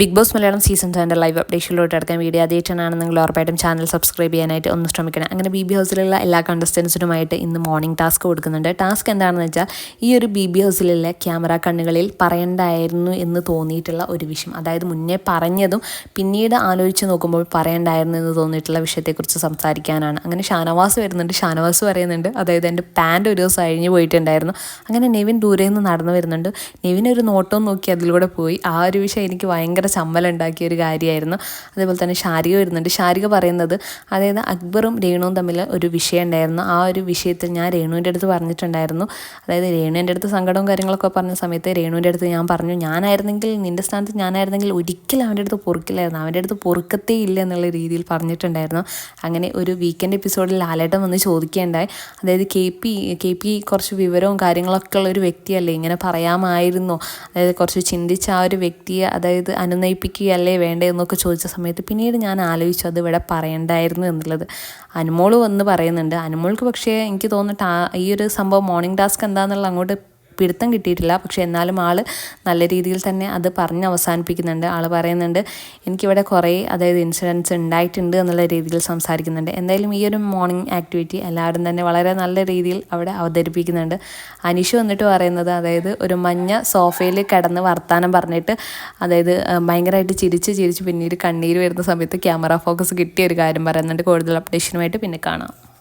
Big boss Malayalam season സെവന്റെ live അപ്ഡേഷനിലോട്ട് എടുക്കാൻ വീഡിയോ ആദ്യമായിട്ടാണ് നിങ്ങൾ ഉറപ്പായിട്ടും ചാനൽ സബ്സ്ക്രൈബ് ചെയ്യാനായിട്ട് ഒന്ന് ശ്രമിക്കണം. അങ്ങനെ ബി ബി ഹൗസിലുള്ള എല്ലാ കണ്ടസ്റ്റൻസിനുമായിട്ട് ഇന്ന് മോർണിംഗ് ടാസ്ക് കൊടുക്കുന്നുണ്ട്. ടാസ്ക് എന്താണെന്ന് വെച്ചാൽ ഈ ഒരു ബി ബി ഹൗസിലുള്ള ക്യാമറ കണ്ണുകളിൽ പറയണ്ടായിരുന്നു എന്ന് തോന്നിയിട്ടുള്ള ഒരു വിഷയം. അതായത് മുന്നേ പറഞ്ഞതും പിന്നീട് ആലോചിച്ച് നോക്കുമ്പോൾ പറയണ്ടായിരുന്നു എന്ന് തോന്നിയിട്ടുള്ള വിഷയത്തെക്കുറിച്ച് സംസാരിക്കാനാണ്. അങ്ങനെ ഷാനവാസ് വരുന്നുണ്ട്. ഷാനവാസ് പറയുന്നുണ്ട് അതായത് എന്റെ പാന്റ് ഒരു ദിവസം അഴിഞ്ഞു പോയിട്ടുണ്ടായിരുന്നു. അങ്ങനെ നെവിൻ ദൂരെ നിന്ന് നടന്നു വരുന്നുണ്ട്. നെവിൻ ഒരു നോട്ടവും നോക്കി അതിലൂടെ പോയി. ആ ഒരു വിഷയം എനിക്ക് ഭയങ്കര ചമ്മലുണ്ടാക്കിയ ഒരു കാര്യമായിരുന്നു. അതേപോലെ തന്നെ ഷാരിക വരുന്നുണ്ട്. ഷാരിക പറയുന്നത് അതായത് അക്ബറും രേണുവും തമ്മിൽ ഒരു വിഷയം ഉണ്ടായിരുന്നു. ആ ഒരു വിഷയത്തിൽ ഞാൻ രേണുവിന്റെ അടുത്ത് പറഞ്ഞിട്ടുണ്ടായിരുന്നു. അതായത് രേണുവിന്റെ അടുത്ത് സങ്കടവും കാര്യങ്ങളൊക്കെ പറഞ്ഞ സമയത്ത് രേണുവിന്റെ അടുത്ത് ഞാൻ പറഞ്ഞു ഞാനായിരുന്നെങ്കിൽ നിന്റെ സ്ഥാനത്ത് ഞാനായിരുന്നെങ്കിൽ ഒരിക്കലും അവന്റെ അടുത്ത് പൊറുക്കില്ലായിരുന്നു. അവന്റെ അടുത്ത് പൊറുക്കത്തേ ഇല്ല എന്നുള്ള രീതിയിൽ പറഞ്ഞിട്ടുണ്ടായിരുന്നു. അങ്ങനെ ഒരു വീക്കെൻഡ് എപ്പിസോഡിൽ ലാലേട്ടൻ വന്ന് ചോദിക്കേണ്ടായി അതായത് കെ പി കെ പി കുറച്ച് വിവരവും കാര്യങ്ങളൊക്കെ ഉള്ള ഒരു വ്യക്തിയല്ലേ? ഇങ്ങനെ പറയാമായിരുന്നോ. അതായത് കുറച്ച് ചിന്തിച്ച ആ ഒരു വ്യക്തിയെ അതായത് അനുനയിപ്പിക്കുകയല്ലേ വേണ്ടേ എന്നൊക്കെ ചോദിച്ച സമയത്ത് പിന്നീട് ഞാൻ ആലോചിച്ചു അത് ഇവിടെ പറയണ്ടായിരുന്നു എന്നുള്ളത്. അനുമോൾ വന്ന് പറയുന്നുണ്ട് അനുമോൾക്ക് പക്ഷേ എനിക്ക് തോന്നിട്ട് ഈ ഒരു സംഭവം മോർണിംഗ് ടാസ്ക് എന്താണെന്നുള്ള അങ്ങോട്ട് പിടുത്തം കിട്ടിയിട്ടില്ല. പക്ഷേ എന്നാലും ആൾ നല്ല രീതിയിൽ തന്നെ അത് പറഞ്ഞ് അവസാനിപ്പിക്കുന്നുണ്ട്. ആൾ പറയുന്നുണ്ട് എനിക്കിവിടെ കുറേ അതായത് ഇൻസിഡൻസ് ഉണ്ടായിട്ടുണ്ട് എന്നുള്ള രീതിയിൽ സംസാരിക്കുന്നുണ്ട്. എന്തായാലും ഈ ഒരു മോർണിംഗ് ആക്ടിവിറ്റി എല്ലാവരും തന്നെ വളരെ നല്ല രീതിയിൽ അവിടെ അവതരിപ്പിക്കുന്നുണ്ട്. അനീഷ് വന്നിട്ട് പറയുന്നത് അതായത് ഒരു മഞ്ഞ സോഫയിൽ കിടന്ന് വർത്താനം പറഞ്ഞിട്ട് അതായത് ഭയങ്കരമായിട്ട് ചിരിച്ച് ചിരിച്ച് പിന്നീട് കണ്ണീര് വരുന്ന സമയത്ത് ക്യാമറ ഫോക്കസ് കിട്ടിയ ഒരു കാര്യം പറയുന്നുണ്ട്. കൂടുതൽ അപ്ഡേഷനുമായിട്ട് പിന്നെ കാണാം.